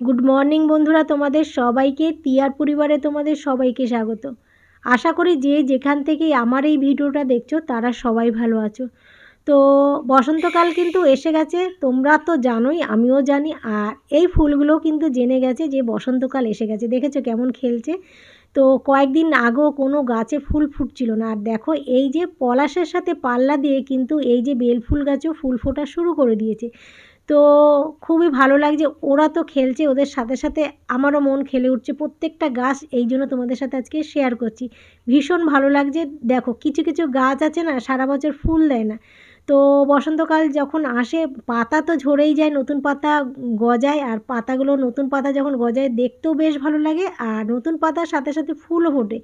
Good morning বন্ধুরা, তোমাদের সবাইকে তিয়ার পরিবারে তোমাদের সবাইকে স্বাগত। আশা করি যে যেখান থেকেই আমার এই ভিডিওটা দেখছ, তারা সবাই ভালো আছো। তো বসন্তকাল কিন্তু এসে গেছে, তোমরা তো জানোই, আমিও জানি, আর এই ফুলগুলো কিন্তু জেনে গেছে যে বসন্তকাল এসে গেছে। দেখেছ কেমন খেলছে? তো কয়েকদিন আগেও কোনো গাছে ফুল ফুটছিল না। আর দেখো, এই যে পলাশের সাথে পাল্লা দিয়ে কিন্তু এই যে বেল ফুল গাছেও ফুল ফোটা শুরু করে দিয়েছে। তো খুবই ভালো লাগছে। ওরা তো খেলছে, ওদের সাথে সাথে আমারও মন খেলে উঠছে। প্রত্যেকটা গাছ এই জন্য তোমাদের সাথে আজকে শেয়ার করছি। ভীষণ ভালো লাগছে। দেখো, কিছু কিছু গাছ আছে না, সারা বছর ফুল দেয় না। তো বসন্তকাল যখন আসে, পাতা তো ঝরেই যায়, নতুন পাতা গজায়, আর পাতাগুলো নতুন পাতা যখন গজায়, দেখতেও বেশ ভালো লাগে, আর নতুন পাতার সাথে সাথে ফুলও ফোটে।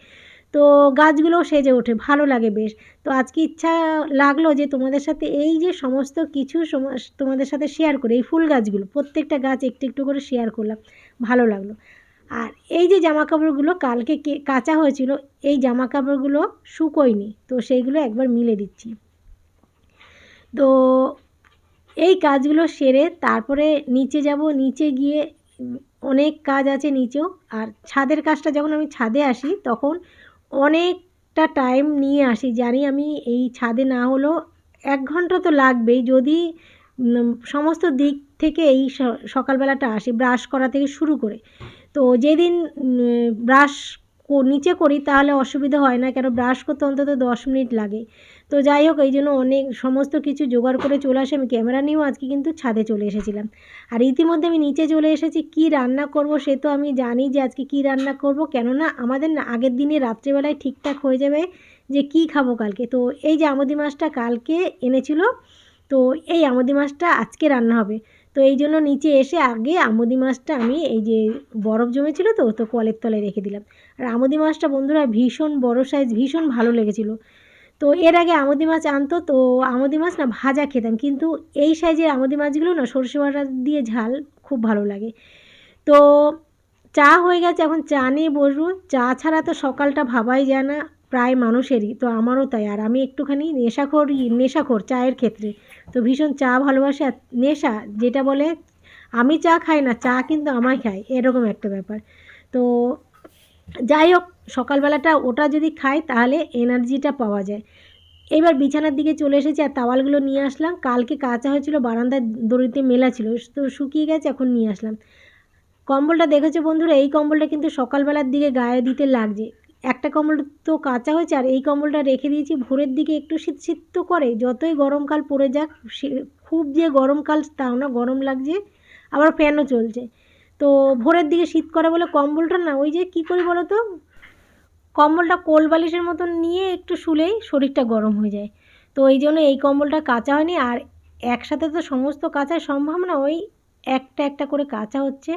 তো গাছগুলোও সেজে ওঠে, ভালো লাগে বেশ। তো আজকে ইচ্ছা লাগল যে তোমাদের সাথে এই যে সমস্ত কিছু তোমাদের সাথে শেয়ার করি, এই ফুল গাছগুলো, প্রত্যেকটা গাছ একটু একটু করে শেয়ার করলাম, ভালো লাগল। আর এই যে জামা কাপড়গুলো কালকে কাঁচা হয়েছিল, এই জামা কাপড়গুলো শুকোয়নি, তো সেইগুলো একবার মিলে দিচ্ছি। তো এই কাজগুলো সেরে তারপরে নিচে যাব, নিচে গিয়ে অনেক কাজ আছে নিচেও, আর ছাদের কাজটা যখন আমি ছাদে আসি, তখন অনেকটা টাইম নিয়ে আসি। জানি আমি এই ছাদে না হলেও এক ঘণ্টা তো লাগবেই। যদি সমস্ত দিক থেকে এই সকালবেলাটা আসি ব্রাশ করা থেকে শুরু করে। তো যেদিন ব্রাশ নিচে করি তাহলে অসুবিধা হয় না। কেন ব্রাশ করতে অন্তত দশ মিনিট লাগে। তো যাই হোক, এই জন্য অনেক, সমস্ত কিছু জোগাড় করে চলে আসে। আমি ক্যামেরা নিয়েও আজকে কিন্তু ছাদে চলে এসেছিলাম। আর ইতিমধ্যে আমি নিচে চলে এসেছি, কি রান্না করব সে তো আমি জানি যে আজকে কি রান্না করব। কেননা আমাদের না, আগের দিনে রাত্রেবেলায় ঠিকঠাক হয়ে যাবে যে কি খাব কালকে। তো এই যে আমদি মাছটা কালকে এনেছিল, তো এই আমদি মাছটা আজকে রান্না হবে। তো এই জন্য নিচে এসে আগে আমদি মাছটা আমি এই যে বরফ জমেছিল তো তো কলের তলায় রেখে দিলাম। আর আমদি মাছটা বন্ধুরা ভীষণ বড় সাইজ ভীষণ ভালো লেগেছিলো। তো এর আগে আমদি মাছ আনতো, তো আমদি মাছ না ভাজা খেতাম। কিন্তু এই সাইজের আমদি মাছগুলো না সরষে বাটা দিয়ে ঝাল খুব ভালো লাগে। তো চা হয়ে গেছে, এখন চা নিয়ে বসবো। চা ছাড়া তো সকালটা ভাবাই যায় না, প্রায় মানুষেরই, তো আমারও তাই। আর আমি একটুখানি নেশাখোর নেশাখোর চায়ের ক্ষেত্রে। তো ভীষণ চা ভালোবাসে আর নেশা যেটা বলে, আমি চা খাই না, চা কিন্তু আমায় খায়, এরকম একটা ব্যাপার। তো যাই হোক সকালবেলাটা ওটা যদি খাই, তাহলে এনার্জিটা পাওয়া যায়। এবার বিছানার দিকে চলে এসেছি আর তাওয়ালগুলো নিয়ে আসলাম। কালকে কাঁচা হয়েছিল বারান্দার দড়িতে মেলা ছিল, তো শুকিয়ে গেছে, এখন নিয়ে আসলাম। কম্বলটা দেখেছ বন্ধুরা? এই কম্বলটা কিন্তু সকালবেলার দিকে গায়ে দিতে লাগছে। একটা কম্বল তো কাঁচা হয়েছে, আর এই কম্বলটা রেখে দিয়েছি। ভোরের দিকে একটু শীত শীত তো করে, যতই গরমকাল পড়ে যাক খুব যে গরমকাল তাও না, গরম লাগছে। আবার ফ্যানও চলছে। তো ভোরের দিকে শীত করে বলে কম্বলটা না, ওই যে কী করি বলো তো? কম্বলটা কোল বালিশের মতন নিয়ে একটু শুলেই শরীরটা গরম হয়ে যায়। তো এই জন্য এই কম্বলটা কাঁচা হয়নি আর একসাথে তো সমস্ত কাঁচা সম্ভব না ওই একটা একটা করে কাঁচা হচ্ছে।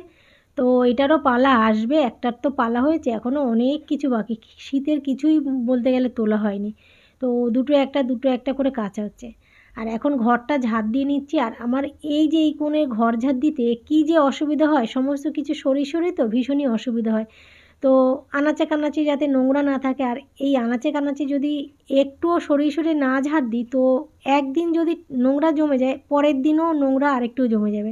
তো এটারও পালা আসবে, একটার তো পালা হয়েছে এখনও অনেক কিছু বাকি। শীতের কিছুই বলতে গেলে তোলা হয়নি। তো দুটো একটা দুটো একটা করে কাঁচা হচ্ছে। আর এখন ঘরটা ঝাড় দিয়ে নিচ্ছি, আর আমার এই যে এই কোণে ঘর ঝাড় দিতে কী যে অসুবিধা হয়, সমস্ত কিছু সরিয়ে সরিয়ে তো ভীষণই অসুবিধা হয়। তো আনাচে কানাচে যাতে নোংরা না থাকে, আর এই আনাচে কানাচে যদি একটুও সরিয়ে সরিয়ে না ঝাড় দিই, তো একদিন যদি নোংরা জমে যায়, পরের দিনও নোংরা আরেকটু জমে যাবে।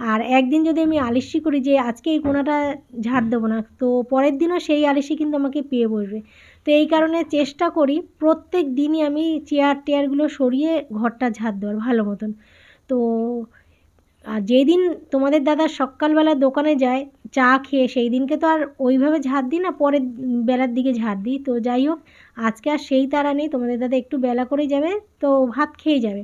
আর একদিন যদি আমি আলিশি করি যে, আজকে এই কোনাটা ঝাড় দেবো না, তো পরের দিনও সেই আলিশি কিন্তু আমাকে পেয়ে বসবে। তো এই কারণে চেষ্টা করি প্রত্যেক দিনই আমি চেয়ার টেয়ারগুলো সরিয়ে ঘরটা ঝাড় দেওয়ার ভালো মতন। তো আর যেই দিন তোমাদের দাদা সকালবেলা দোকানে যায়, চা খেয়ে সেই দিনকে তো আর ওইভাবে ঝাড় দিই না, পরের বেলার দিকে ঝাড় দিই। তো যাই হোক, আজকে আর সেই তারা নেই, তোমাদের দাদা একটু বেলা করেই যাবে, তো ভাত খেয়ে যাবে।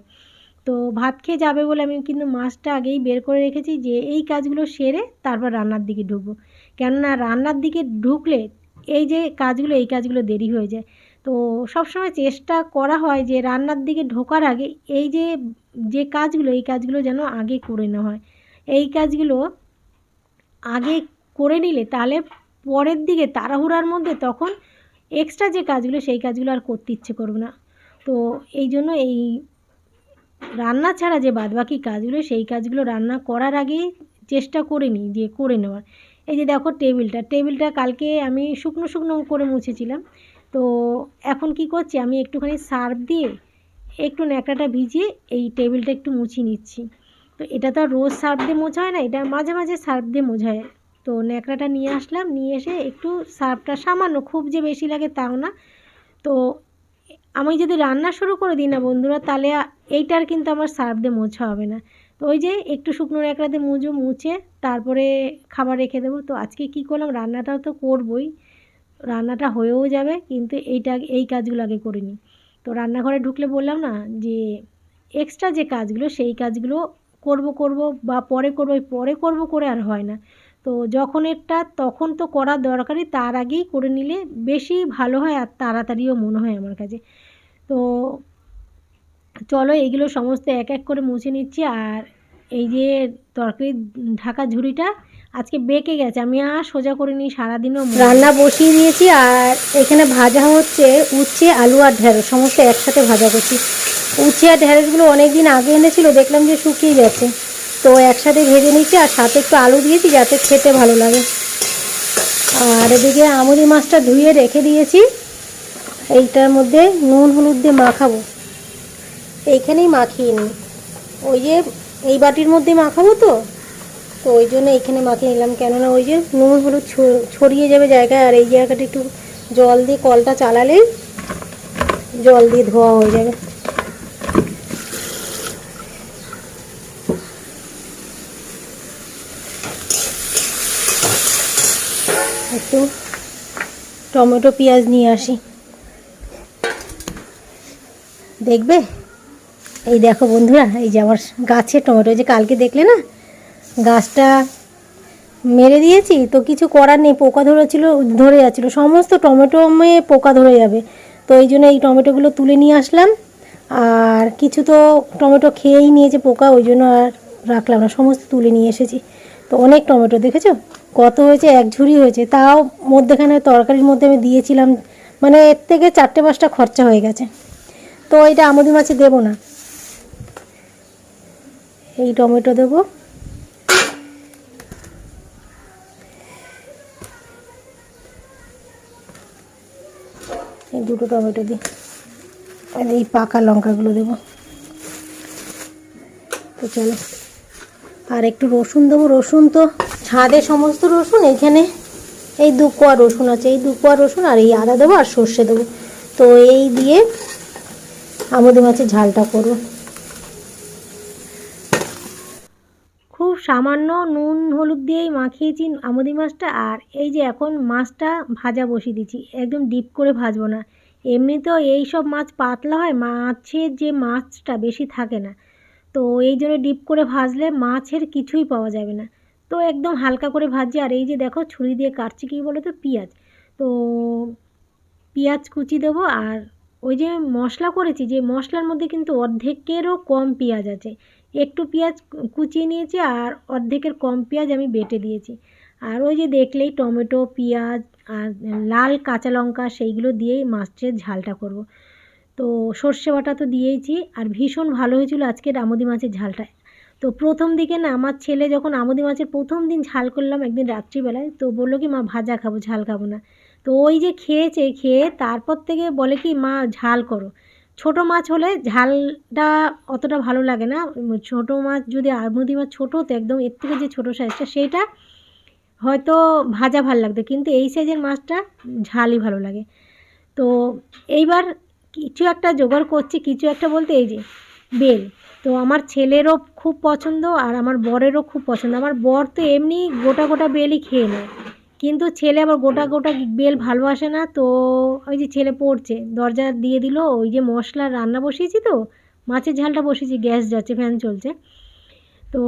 তো ভাত খেয়ে যাবে বলে আমি কিন্তু মাছটা আগেই বের করে রেখেছি যে এই কাজগুলো সেরে তারপর রান্নার দিকে ঢুকবো। কেননা রান্নার দিকে ঢুকলে এই যে কাজগুলো, এই কাজগুলো দেরি হয়ে যায়। তো সবসময় চেষ্টা করা হয় যে রান্নার দিকে ঢোকার আগে এই যে যে কাজগুলো, এই কাজগুলো যেন আগে করে নেওয়া হয়। এই কাজগুলো আগে করে নিলে তাহলে পরের দিকে তাড়াহুড়ার মধ্যে তখন এক্সট্রা যে কাজগুলো, সেই কাজগুলো আর করতে ইচ্ছে করবে না। তো এই জন্য এই রান্না ছাড়া যে বাদবাকি কাজগুলো, সেই কাজগুলো রান্না করার আগেই চেষ্টা করে নিই যে করে নেওয়ার। এই যে দেখো টেবিলটা টেবিলটা কালকে আমি শুকনো শুকনো করে মুছেছিলাম। তো এখন কি করছি, আমি একটুখানি সার্ফ দিয়ে একটু ন্যাকড়াটা ভিজিয়ে এই টেবিলটা একটু মুছিয়ে নিচ্ছি। তো এটা তো রোজ সার্ফ দিয়ে মোছা হয় না, এটা মাঝে মাঝে সার্ফ দিয়ে মোছা হয়। তো ন্যাকড়াটা নিয়ে আসলাম, নিয়ে এসে একটু সার্ফটা সামান্য, খুব যে বেশি লাগে তাও না। তো আমি যদি রান্না শুরু করে দিই না বন্ধুরা, তাহলে এইটার কিন্তু আমার সার্ফ দিয়ে মোছা হবে না। তো ওই যে একটু শুকনো ন্যাকড়া দিয়ে মুজো, মুছে তারপরে খাবার রেখে দেবো। তো আজকে কি করলাম, রান্নাটাও তো করবই, রান্নাটা হয়েও যাবে, কিন্তু এইটা, এই কাজগুলো আগে করিনি তো রান্নাঘরে ঢুকলে বললাম না যে এক্সট্রা যে কাজগুলো, সেই কাজগুলো করব করব বা পরে করব পরে করব করে আর হয় না। তো যখন এটা তখন তো করার দরকারই, তার আগেই করে নিলে বেশি ভালো হয় আর তাড়াতাড়িও মনে হয় আমার কাছে। তো চলো এগুলো সমস্ত এক এক করে মুছে নিচ্ছি আর এই যে তরকারি ঢাকা ঝুড়িটা আজকে বেঁকে গেছে, আমি আর সোজা করে নিই। সারাদিনও রান্না বসিয়ে দিয়েছি আর এখানে ভাজা হচ্ছে উচ্ছে, আলু আর ঢেঁড়স, সমস্ত একসাথে ভাজা করছি। উচ্ছে আর ঢেঁড়সগুলো অনেক দিন আগে এনেছিল, দেখলাম যে শুকিয়ে গেছে। তো একসাথে ভেজে নিচ্ছি আর সাথে একটু আলু দিয়েছি যাতে খেতে ভালো লাগে। আর এদিকে আমুদি মাছটা ধুয়ে রেখে দিয়েছি। এইটার মধ্যে নুন, হলুদ দিয়ে মাখাবো। এইখানেই মাখিয়ে নিই। ওই যে এই বাটির মধ্যে মাখাবো তো তো ওই জন্য এইখানে মাখিয়ে নিলাম। কেননা ওই যে নুন হলুদ ছড়িয়ে যাবে জায়গায়, আর এই জায়গাটা একটু জল দিয়ে কলটা চালালেই জল দিয়ে ধোয়া হয়ে যাবে। একটু টমেটো পেঁয়াজ নিয়ে আসি। দেখবে? এই দেখো বন্ধুরা, এই যে আমার গাছে টমেটো যে কালকে দেখলে না গাছটা মেরে দিয়েছি, তো কিছু করার নেই, পোকা ধরেছিল, ধরে যাচ্ছিল। সমস্ত টমেটো মেয়ে পোকা ধরে যাবে। তো এই জন্য এই টমেটোগুলো তুলে নিয়ে আসলাম। আর কিছু তো টমেটো খেয়েই নিয়েছে পোকা, ওই জন্য আর রাখলাম না, সমস্ত তুলে নিয়ে এসেছি। তো অনেক টমেটো, দেখেছ? কত হয়েছে, এক ঝুড়ি হয়েছে। তাও মধ্যেখানে তরকারির মধ্যে আমি দিয়েছিলাম মানে এর থেকে চারটে পাঁচটা খরচা হয়ে গেছে। তো এটা আমদি মাছে দেবো না। এই টমেটো দেবো। এই দুটো টমেটো দিই। আর এই পাকা লঙ্কাগুলো দেবো। তো চলো। আর একটু রসুন দেবো। রসুন তো ছাদে সমস্ত রসুন, এখানে এই দু কোয়া রসুন আছে। এই দু কোয়া রসুন আর এই আদা দেবো আর সর্ষে দেবো। তো এই দিয়ে আমাদের মাছের ঝালটা করব খুব সামান্য নুন, হলুদ দিয়েই মাখিয়েছি আমুদি মাছটা। আর এই যে এখন মাছটা ভাজা বসিয়ে দিচ্ছি একদম ডিপ করে ভাজবো না। এমনিতেও এই সব মাছ পাতলা হয়, মাছের যে মাছটা বেশি থাকে না। তো এই জন্য ডিপ করে ভাজলে মাছের কিছুই পাওয়া যাবে না। তো একদম হালকা করে ভাজছি, আর এই যে দেখো ছুরি দিয়ে কাটছি কী বলো তো পেঁয়াজ। তো পেঁয়াজ কুচি দেবো, আর ওই যে মশলা করেছি, যে মশলার মধ্যে কিন্তু অর্ধেকেরও কম পেঁয়াজ আছে। একটু পেঁয়াজ কুচিয়ে নিয়েছি আর অর্ধেকের কম পেঁয়াজ আমি বেটে দিয়েছি। আর ওই যে দেখলেই টমেটো, পেঁয়াজ আর লাল কাঁচা লঙ্কা সেইগুলো দিয়েই মাছের ঝালটা করব। তো সর্ষে বাটা তো দিয়েইছি আর ভীষণ ভালো হয়েছিল আজকের আমুদি মাছের ঝালটা। তো প্রথম দিকে না আমার ছেলে যখন আমুদি মাছের প্রথম দিন ঝাল করলাম একদিন রাত্রিবেলায় তো বলল কি, মা, ভাজা খাব, ঝাল খাব না। তো ওই যে খেয়েছে, খেয়ে তারপর থেকে বলে কি, মা, ঝাল করো। ছোট মাছ হলে ঝালটা অতটা ভালো লাগে না। ছোট মাছ যদি আমুদি মাছ ছোটো, তো একদম এর থেকে যে ছোটো সাইজটা সেইটা হয়তো ভাজা ভালো লাগতো, কিন্তু এই সাইজের মাছটা ঝালই ভালো লাগে। তো এইবার কিছু একটা জোগাড় করছি, কিছু একটা বলতে এই যে বেল। তো আমার ছেলেরও খুব পছন্দ আর আমার বরেরও খুব পছন্দ। আমার বর তো এমনি গোটা গোটা বেলই খেয়ে নেয়। কিন্তু ছেলে আবার গোটা গোটা বেল ভালোবাসে না, তো ওই যে ছেলে পড়ছে, দরজা দিয়ে দিল, ওই যে মশলা রান্না বসিয়েছি তো, মাছের ঝালটা বসিয়েছি, গ্যাস যাচ্ছে, ফ্যান চলছে। তো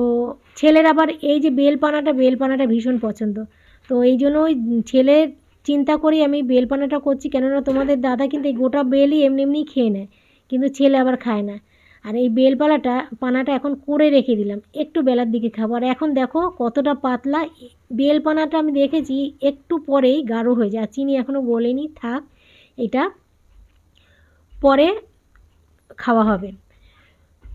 ছেলের আবার এই যে বেলপানাটা বেলপানাটা ভীষণ পছন্দ। তো এই জন্য ওই ছেলের চিন্তা করি আমি বেলপানাটা করছি, কেননা তোমাদের দাদা কিন্তু এই গোটা বেলই এমনি এমনিই খেয়ে নেয়, কিন্তু ছেলে আবার খায় না। আর এই বেলপালাটা, পানাটা এখন করে রেখে দিলাম। একটু বেলার দিকে খাব। আর এখন দেখো কতটা পাতলা। বেলপানাটা আমি দেখেছি একটু পরেই গাঢ় হয়ে যায়। চিনি এখনও গলেনি। থাক, এটা পরে খাওয়া হবে।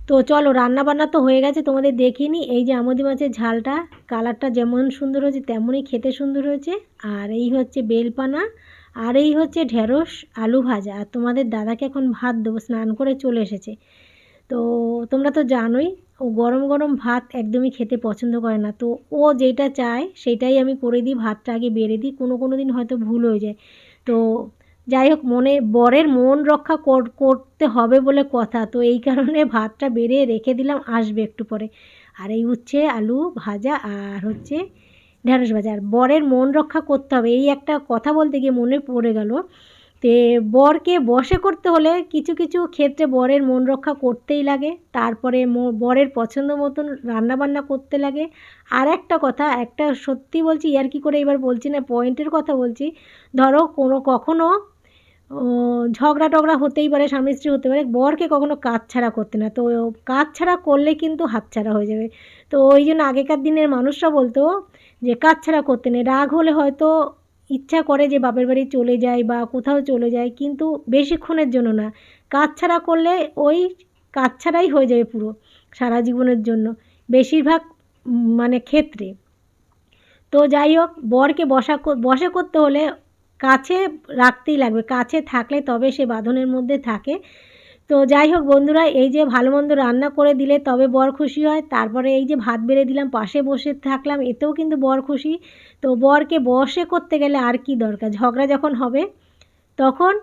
তো চলো রান্না বান্না তো হয়ে গেছে, তোমাদের দেখিনি এই যে আমদি মাছের ঝালটা, কালারটা যেমন সুন্দর হয়েছে, তেমনই খেতে সুন্দর হয়েছে। আর এই হচ্ছে বেলপানা, আর এই হচ্ছে ঢেঁড়স, আলু ভাজা। আর তোমাদের দাদাকে এখন ভাত দেবো। স্নান করে চলে এসেছে। তো তোমরা তো জানোই, ও গরম গরম ভাত একদমই খেতে পছন্দ করে না। তো ও যেটা চায় সেটাই আমি করে দিই, ভাতটা আগে বেড়ে দিই, কোনো কোনো দিন হয়তো ভুল হয়ে যায়। তো যাই হোক, মনে, বরের মন রক্ষা কর- করতে হবে বলে কথা। তো এই কারণে ভাতটা বেড়ে রেখে দিলাম, আসবে একটু পরে। আর এই উচ্ছে, আলু ভাজা আর হচ্ছে ঢ্যাঁড়স ভাজা। আর বরের মন রক্ষা করতে হবে। এই একটা কথা বলতে গিয়ে মনে পড়ে গেল তে বরকে বসে করতে হলে কিছু কিছু ক্ষেত্রে বরের মন রক্ষা করতেই লাগে, তারপরে বরের পছন্দ মতন রান্নাবান্না করতে লাগে। আর একটা কথা, একটা সত্যি বলছি, ইয়ার কি করে এবার বলছি না, পয়েন্টের কথা বলছি। ধরো কোনো কখনো ঝগড়া টগড়া হতেই পারে, স্বামী স্ত্রী হতে পারে, বরকে কখনো কাজ ছাড়া করতে না। তো কাজ ছাড়া করলে কিন্তু হাতছাড়া হয়ে যাবে। তো ওই জন্য আগেকার দিনের মানুষরা বলতো যে কাজ ছাড়া করতে নেই, রাগ হলে হয়তো ইচ্ছা করে যে বাপের বাড়ি চলে যায় বা কোথাও চলে যায়, কিন্তু বেশিক্ষণের জন্য না। কাজ ছাড়া করলে ওই কাজ ছাড়াই হয়ে যাবে পুরো সারা জীবনের জন্য, বেশিরভাগ মানে ক্ষেত্রে। তো যাই হোক, বরকে বসা বসে করতে হলে কাছে রাখতেই লাগবে। কাছে থাকলে তবে সে বাঁধনের মধ্যে থাকে। তো যাই হোক বন্ধুরা, এই যে ভালো মন্দ রান্না করে দিলে তবে বর খুশি হয়। তারপরে এই যে ভাত বেড়ে দিলাম, পাশে বসে থাকলাম, এতেও কিন্তু বর খুশি। তো বরকে বসে করতে গেলে আর কি দরকার? ঝগড়া যখন হবে, তখন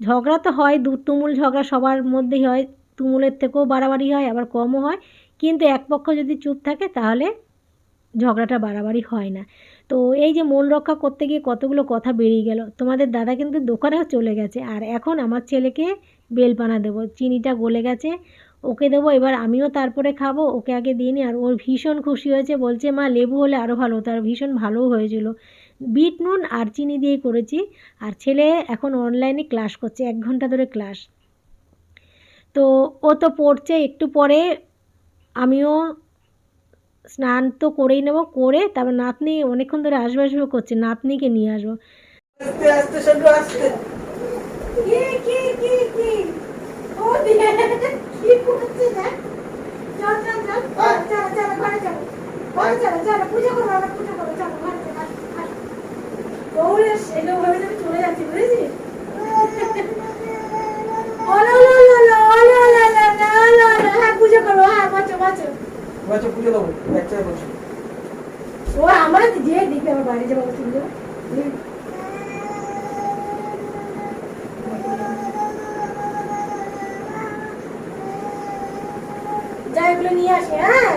ঝগড়া তো হয়, দু তুমুল ঝগড়া সবার মধ্যেই হয়। তুমুলের থেকেও বাড়াবাড়ি হয়, আবার কমও হয়। কিন্তু এক পক্ষ যদি চুপ থাকে, তাহলে ঝগড়াটা বাড়াবাড়ি হয় না। তো এই যে মন রক্ষা করতে গিয়ে কতগুলো কথা বেরিয়ে গেল। তোমাদের দাদা কিন্তু দোকানেও চলে গেছে। আর এখন আমার ছেলেকে বেলপানা দেবো। চিনিটা গলে গেছে ওকে দেবো। এবার আমিও তারপরে খাব ওকে আগে দিইনি আর ওর ভীষণ খুশি হয়েছে বলছে মা লেবু হলে আরও ভালো হতো। আর ভীষণ ভালোও হয়েছিল। বিট নুন আর চিনি দিয়েই করেছি। আর ছেলে এখন অনলাইনে ক্লাস করছে এক ঘণ্টা ধরে ক্লাস তো ও তো পড়ছে একটু পরে আমিও স্নান তো করেই নেব। করে তারপর নাতনি অনেকক্ষণ ধরে আসবে আসবে করছে নাতনিকে নিয়ে আসব। আস্তে আস্তে আস্তে। চলে যাচ্ছি বুঝেছিস বাচ্চা, পুজো দেবো। বাচ্চা বলছি ও, আমার যে দিকে আমার বাড়ি যাব পুজো আসি হ্যাঁ?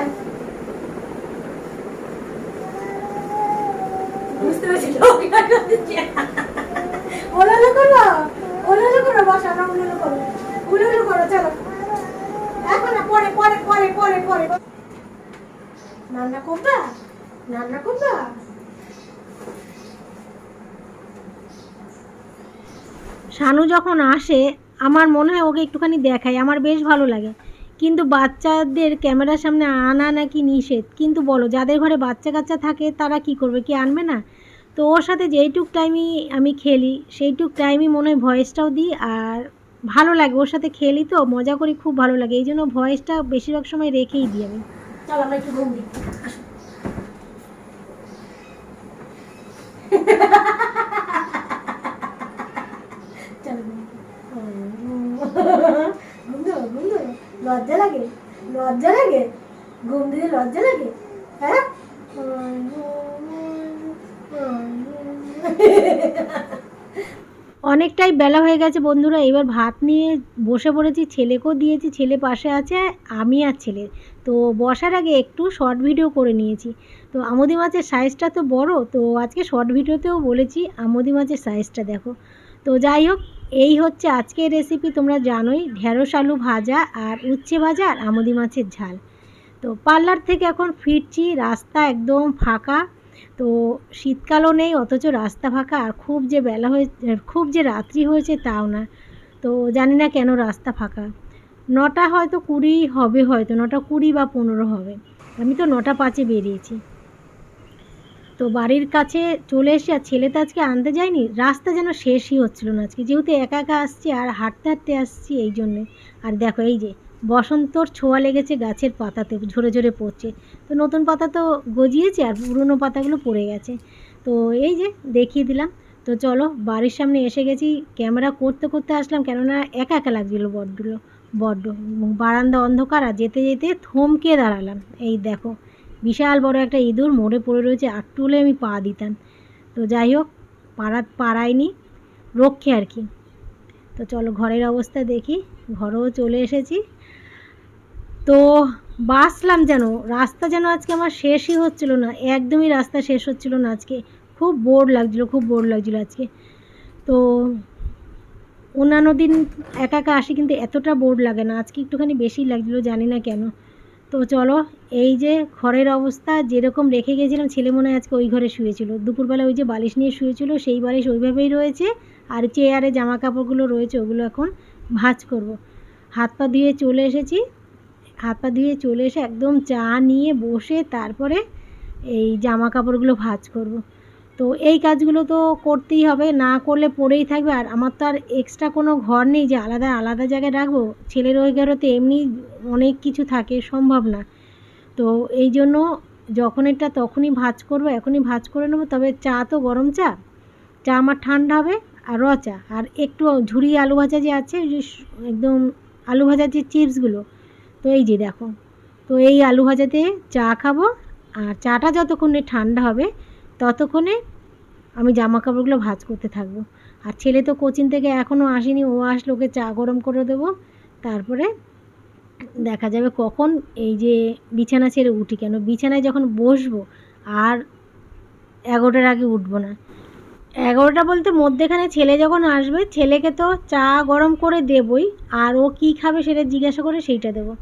যখন আসে আমার মনে হয় ওকে একটুখানি দেখাই আমার বেশ ভালো লাগে। কিন্তু বাচ্চাদের ক্যামেরার সামনে আনা নাকি নিষেধ? কিন্তু বলো যাদের ঘরে বাচ্চা কাচ্চা থাকে তারা কি করবে? কি আনবে না? তো ওর সাথে যেইটুক টাইমই আমি খেলি সেইটুক টাইমই মনে হয় ভয়েসটাও দিই আর ভালো লাগে। ওর সাথে খেলি তো মজা করি খুব ভালো লাগে। এই জন্য ভয়েসটা বেশিরভাগ সময় রেখেই দিই আমি। চল আমরা একটু ঘুম দিই চল লজ্জা লাগে? লজ্জা লাগে? ঘুম দিতে লজ্জা লাগে? হ্যাঁ? অনেকটাই বেলা হয়ে গেছে বন্ধুরা, এবার ভাত নিয়ে বসে পড়েছি, ছেলেকেও দিয়েছি, ছেলে পাশে আছে, আমি আর ছেলে। তো বসার আগে একটু শর্ট ভিডিও করে নিয়েছি। তো আমোদি মাছের সাইজটা তো বড়, তো আজকে শর্ট ভিডিওতেও বলেছি, আমোদি মাছের সাইজটা দেখো। তো যাই হোক এই হচ্ছে আজকের রেসিপি তোমরা জানোই, ঢেঁড়স আলু ভাজা আর উচ্ছে ভাজা আর আমোদি মাছের ঝাল। তো পার্লার থেকে এখন ফিরছি, রাস্তা একদম ফাঁকা, তো শীতকালও নেই, অথচ রাস্তা ফাঁকা, আর খুব যে বেলা হয়ে, খুব যে রাত্রি হয়েছে তাও না। তো জানি না কেন রাস্তা ফাঁকা। নটা হয়তো কুড়ি হবে হয়তো, নটা কুড়ি বা পনেরো হবে। আমি তো নটা পাঁচে বেরিয়েছি। তো বাড়ির কাছে চলে এসে আর ছেলে তো আজকে আনতে যায়নি, রাস্তা যেন শেষই হচ্ছিল না আজকে। যেহেতু একা একা আসছি আর হাঁটতে হাঁটতে আসছি এই জন্যে। আর দেখো এই যে, বসন্তর ছোঁয়া লেগেছে গাছের পাতাতে, ঝরে ঝরে পড়ছে। তো নতুন পাতা তো গজিয়েছে আর পুরনো পাতাগুলো পড়ে গেছে। তো এই যে, দেখিয়ে দিলাম। তো চলো, বাড়ির সামনে এসে গেছি, ক্যামেরা করতে করতে আসলাম, কেননা একা একা লাগছিল বড্ডগুলো বড্ড। বারান্দা অন্ধকার আর যেতে যেতে থমকে দাঁড়ালাম। এই দেখো বিশাল বড় একটা ইঁদুর মরে পড়ে রয়েছে, আর টুলে আমি পা দিতাম। তো যাই হোক পাড়া পাড়ায়নি রক্ষে আর কি। তো চলো ঘরের অবস্থা দেখি, ঘরেও চলে এসেছি। তো বাসলাম যেন, রাস্তা যেন আজকে আমার শেষই হচ্ছিল না, একদমই রাস্তা শেষ হচ্ছিল না আজকে। খুব বোর লাগছিল, খুব বোর লাগছিল আজকে। তো অন্যান্য দিন একা একা আসি কিন্তু এতটা বোর লাগে না, আজকে একটুখানি বেশি লাগছিল, জানি না কেন। তো চলো, এই যে ঘরের অবস্থা, যেরকম রেখে গেছিলাম, ছেলে মনে আজকে ওই ঘরে শুয়েছিল দুপুরবেলা ওই যে বালিশ নিয়ে শুয়েছিল, সেই বালিশ ওইভাবেই রয়েছে, আর চেয়ারে জামা কাপড়গুলো রয়েছে, ওগুলো এখন ভাঁজ করব। হাত পা ধুয়ে চলে এসেছি হাত পা ধুয়ে চলে এসে একদম চা নিয়ে বসে তারপরে এই জামা কাপড়গুলো ভাঁজ করব। তো এই কাজগুলো তো করতেই হবে, না করলে পড়েই থাকবে। আর আমার তো আর এক্সট্রা কোনো ঘর নেই যে আলাদা আলাদা জায়গায় রাখব। ছেলের ওই ঘরেতে এমনি অনেক কিছু থাকে, সম্ভব না। তো এই জন্য যখন এটা তখনই ভাজ করব, এখনই ভাজ করে নেব। তবে চা তো গরম চা চা আমার ঠান্ডা হবে আর র চা। আর একটু ঝুরি আলু ভাজা যে আছে, ওই যে একদম আলু ভাজার যে চিপসগুলো, তো এই যে দেখো। তো এই আলু ভাজাতে চা খাব। আর চাটা যতক্ষণে ঠান্ডা হবে ততক্ষণে আমি জামা কাপড়গুলো ভাঁজ করতে থাকব। আর ছেলে তো কোচিং থেকে এখনও আসেনি, ও আসলে ওকে চা গরম করে দেবো। তারপরে দেখা যাবে কখন এই যে বিছানা ছেড়ে উঠি কেন? বিছানায় যখন বসবো আর এগারোটার আগে উঠবো না। এগারোটা বলতে মধ্যেখানে ছেলে যখন আসবে, ছেলেকে তো চা গরম করে দেবই, আর ও কী খাবে সেটা জিজ্ঞাসা করে সেইটা দেবো।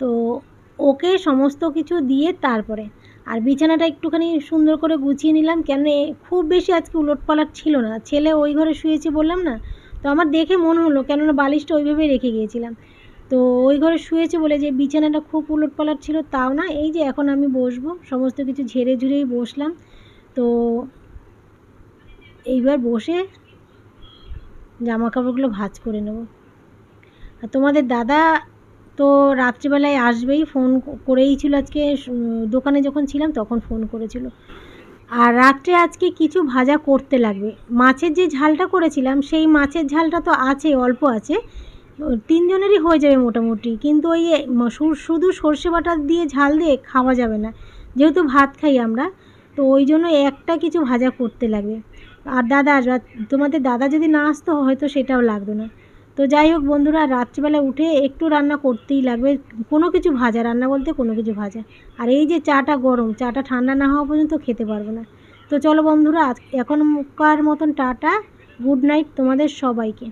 তো ওকে সমস্ত কিছু দিয়ে তারপরে আর বিছানাটা একটুখানি সুন্দর করে গুছিয়ে নিলাম, কেন খুব বেশি আজকে উলটপালট ছিল না। ছেলে ওই ঘরে শুয়েছে বললাম না? তো আমার দেখে মনে হলো, কেননা বালিশটা ওইভাবেই রেখে গিয়েছিলাম। তো ওই ঘরে শুয়েছে বলে যে বিছানাটা খুব উলটপালট ছিল, তাও না, এই যে এখন আমি বসবো। সমস্ত কিছু ঝেড়ে ঝুড়েই বসলাম। তো এইবার বসে জামা কাপড়গুলো ভাঁজ করে নেব। আর তোমাদের দাদা তো রাত্রিবেলায় আসবেই, ফোন করেই ছিল আজকে দোকানে যখন ছিলাম তখন ফোন করেছিল। আর রাত্রে আজকে কিছু ভাজা করতে লাগবে। মাছের যে ঝালটা করেছিলাম, সেই মাছের ঝালটা তো আছে, অল্প আছে। তিনজনেরই হয়ে যাবে মোটামুটি। কিন্তু ওই শুধু সর্ষে বাটা দিয়ে ঝাল দিয়ে খাওয়া যাবে না। যেহেতু ভাত খাই আমরা, তো ওই জন্য একটা কিছু ভাজা করতে লাগবে। আর দাদা তোমাদের দাদা যদি না আসতো, হয়তো সেটাও লাগতো না। তো যাই হোক বন্ধুরা, রাত্রিবেলা উঠে একটু রান্না করতেই লাগবে। কোনো কিছু ভাজা, রান্না বলতে কোনো কিছু ভাজা। আর এই যে চাটা গরম, চাটা ঠান্ডা না হওয়া পর্যন্ত খেতে পারব না। তো চলো বন্ধুরা এখনকার মতন টাটা, গুড নাইট তোমাদের সবাইকে।